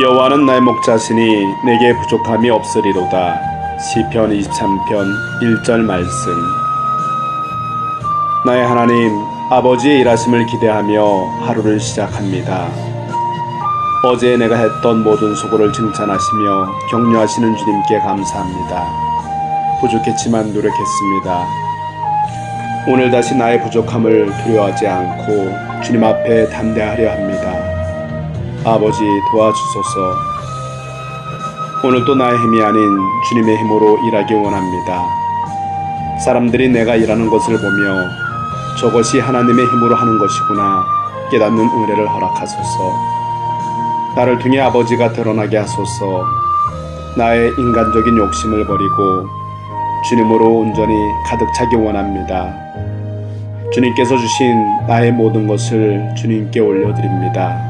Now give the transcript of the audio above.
여호와는 나의 목자시니 내게 부족함이 없으리로다. 시편 23편 1절 말씀. 나의 하나님 아버지의 일하심을 기대하며 하루를 시작합니다. 어제 내가 했던 모든 수고를 칭찬하시며 격려하시는 주님께 감사합니다. 부족했지만 노력했습니다. 오늘 다시 나의 부족함을 두려워하지 않고 주님 앞에 담대하려 합니다. 아버지 도와주소서. 오늘 또 나의 힘이 아닌 주님의 힘으로 일하기 원합니다. 사람들이 내가 일하는 것을 보며 저것이 하나님의 힘으로 하는 것이구나 깨닫는 은혜를 허락하소서. 나를 통해 아버지가 드러나게 하소서. 나의 인간적인 욕심을 버리고 주님으로 온전히 가득 차기 원합니다. 주님께서 주신 나의 모든 것을 주님께 올려드립니다.